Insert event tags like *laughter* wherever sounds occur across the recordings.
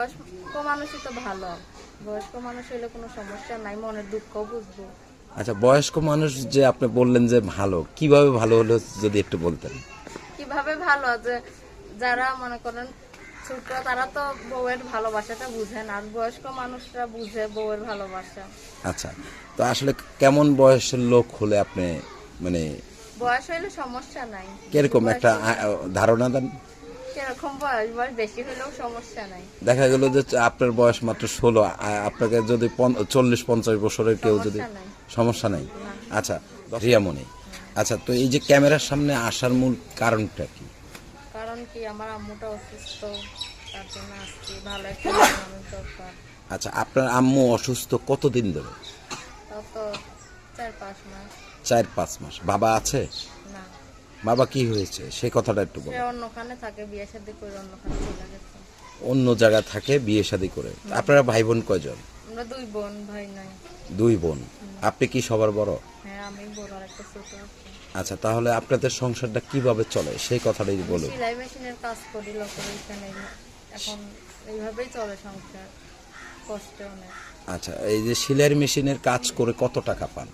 বয়স্ক মানুষই তো ভালো। বয়স্ক মানুষ হইলে কোনো সমস্যা নাই মনের দুঃখ বুঝব। আচ্ছা বয়স্ক মানুষ যে আপনি বললেন যে ভালো কীভাবে ভালো হলো যদি একটু বলতেন? কীভাবে ভালো? যে যারা মনে করেন ছোট তারা তো বউয়ের ভালোবাসাটা বুঝে না আর বয়স্ক মানুষরা বুঝে বউয়ের ভালোবাসা। আচ্ছা তো আসলে কেমন বয়সের লোক হলে আপনি মানে বয়স হইলে সমস্যা নাই। কীরকম একটা ধারণা দেন? কীরকম বয়স বয়স বেশি হলেও সমস্যা নাই। দেখা গেল যে আপনার বয়স মাত্র ষোলো আপনাকে যদি চল্লিশ পঞ্চাশ বছরের কেউ যদি সমস্যা নাই। আচ্ছা রিয়ামণি আচ্ছা তো এই যে ক্যামেরার সামনে আসার মূল কারণটা কি? কারণ কি আমার আম্মুটা অসুস্থ তার জন্য আসছি ভালো একটা *coughs* মানুষ দরকার। আচ্ছা আপনার আম্মু অসুস্থ কতদিন ধরে? চার পাঁচ মাস। বাবা আছে? বাবা কি হয়েছে? সে কথাটা একটু সে বলুন অন্যখানে থাকে বিয়ে শাদি করে অন্যখানে চলে গেছে। অন্য জায়গা থাকে বিয়ে শাদী করে। আপনারা ভাই বোন কয়জন? আমরা দুই বোন ভাই নাই। দুই বোন। আপনি কি সবার বড়? হ্যাঁ আমি বড় আর একটা ছোট আছে। আচ্ছা তাহলে আপনাদের সংসারটা কীভাবে চলে? সেই কথাটাই বলুন। সেলাই মেশিনের কাজ করি লোকের এখানে এখন এইভাবেই চলে সংসার। কষ্টে অনেক। আচ্ছা এই যে সেলাই মেশিনের কাজ করে কত টাকা পান?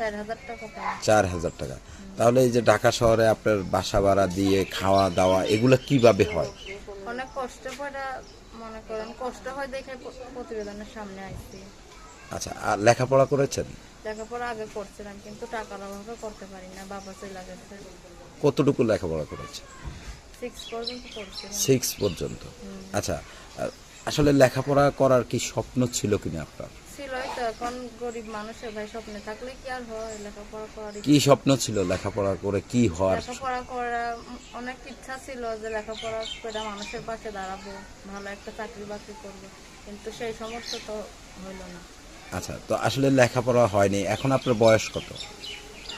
চার হাজার টাকা। তাহলে এই যে ঢাকা শহরে আপনার বাসা ভাড়া দিয়ে খাওয়া দাওয়া এগুলো কীভাবে হয়? অনেক কষ্ট করে মনে করেন কষ্ট হয় দেখে প্রতিবেদনের সামনে আইছি। আচ্ছা আর লেখাপড়া করেছেন? লেখাপড়া আগে করছিলাম কিন্তু টাকার অভাবে করতে পারি না বাবা চলে গেছে। কতটুকু লেখাপড়া করেছেন সিক্স পর্যন্ত আচ্ছা আসলে লেখাপড়া করার কি স্বপ্ন ছিল কিনা আপনার? এখন গরিব মানুষের ভাই স্বপ্নে থাকলে কি আর হয়? লেখাপড়া করার কি স্বপ্ন ছিল লেখাপড়া করে? কি হওয়ার? লেখাপড়া অনেক ইচ্ছা ছিল যে লেখাপড়া করে মানুষের পাশে দাঁড়াবো ভালো একটা চাকরি বাকরি করব। কিন্তু সেই সমর্থ তো হইল না। আচ্ছা তো আসলে লেখাপড়া হয়নি। এখন আপনার বয়স কত?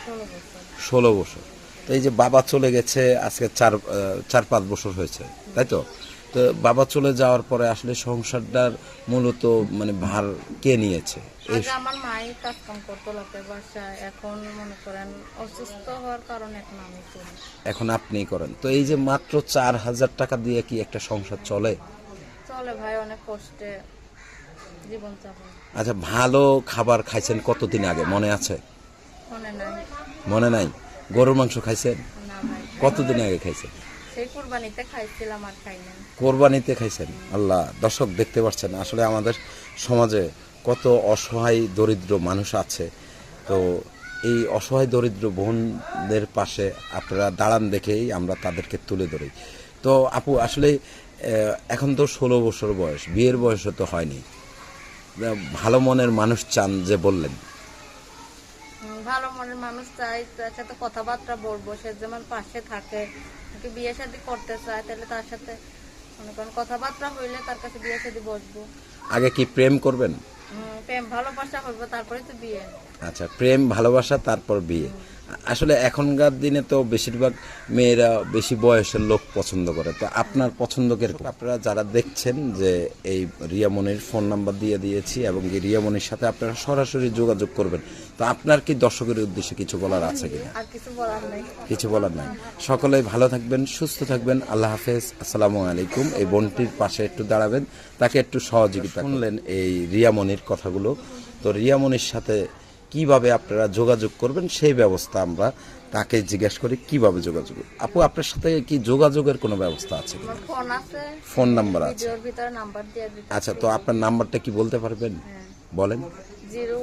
ষোলো বছর। ষোলো বছর। তো এই যে বাবা চলে গেছে আজকে চার চার পাঁচ বছর হয়েছে তাই তো? তো বাবা চলে যাওয়ার পরে আসলে সংসারটার মূলত মানে ভার কে নিয়েছে? আমার মাই কাজ কাম করতো বাসায় এখন মনে করেন অসুস্থ হওয়ার কারণে এখন আমি করি। এখন আপনি করেন। তো এই যে মাত্র চার হাজার টাকা দিয়ে কি একটা সংসার চলে? চলে ভাই অনেক কষ্টে জীবন যাপন। আচ্ছা ভালো খাবার খাইছেন কতদিন আগে? মনে আছে? মনে নাই। মনে নাই? গরুর মাংস খাইছেন? কতদিন আগে খাইছেন? সেই কুরবানিতে খাইছিলাম আর খাই নাই। কোরবানিতে খাইছেন? আল্লাহ দর্শক দেখতে পাচ্ছেন আসলে আমাদের সমাজে কত অসহায় দরিদ্র মানুষ আছে। তো এই অসহায় দরিদ্র বোনদের পাশে আপনারা দাঁড়ান দেখেই আমরা তাদেরকে তুলে ধরি। তো আপু আসলে এখন তো ষোলো বছর বয়স বিয়ের বয়সও তো হয়নি। ভালো মনের মানুষ চান যে বললেন? ভালো মনের মানুষ চাই তার সাথে কথাবার্তা বলব সে যেমন পাশে থাকে ওকে বিয়ে শাদি করতে চায় তাহলে তার সাথে মনে করেন কথাবার্তা হইলে তার কাছে বিয়ে শাদি বসবো। আগে কি প্রেম করবেন? প্রেম ভালোবাসা করব তারপরে তো বিয়ে। আচ্ছা প্রেম ভালোবাসা তারপর বিয়ে। আসলে এখনকার দিনে তো বেশিরভাগ মেয়েরা বেশি বয়সের লোক পছন্দ করে। তো আপনার পছন্দ কীরকম? আপনারা যারা দেখছেন যে এই রিয়ামনির ফোন নাম্বার দিয়ে দিয়েছি এবং এই রিয়ামনির সাথে আপনারা সরাসরি যোগাযোগ করবেন তো আপনার কি দর্শকের উদ্দেশ্যে কিছু বলার আছে কিনা? আর কিছু বলার নেই। কিছু বলার নাই। সকলেই ভালো থাকবেন সুস্থ থাকবেন আল্লাহ হাফেজ। আসসালামু আলাইকুম। এই বোনটির পাশে একটু দাঁড়াবেন তাকে একটু সহযোগিতা শুনলেন। এই রিয়ামনির কথাগুলো। তো রিয়ামনির সাথে কীভাবে আপনারা যোগাযোগ করবেন সেই ব্যবস্থা আমরা তাকে জিজ্ঞেস করি কীভাবে যোগাযোগ আপু আপনার সাথে কি যোগাযোগের কোনো ব্যবস্থা আছে? ফোন আছে। ফোন নাম্বার আছে। আচ্ছা তো আপনার নাম্বারটা কি বলতে পারবেন? হ্যাঁ। বলেন। জিরো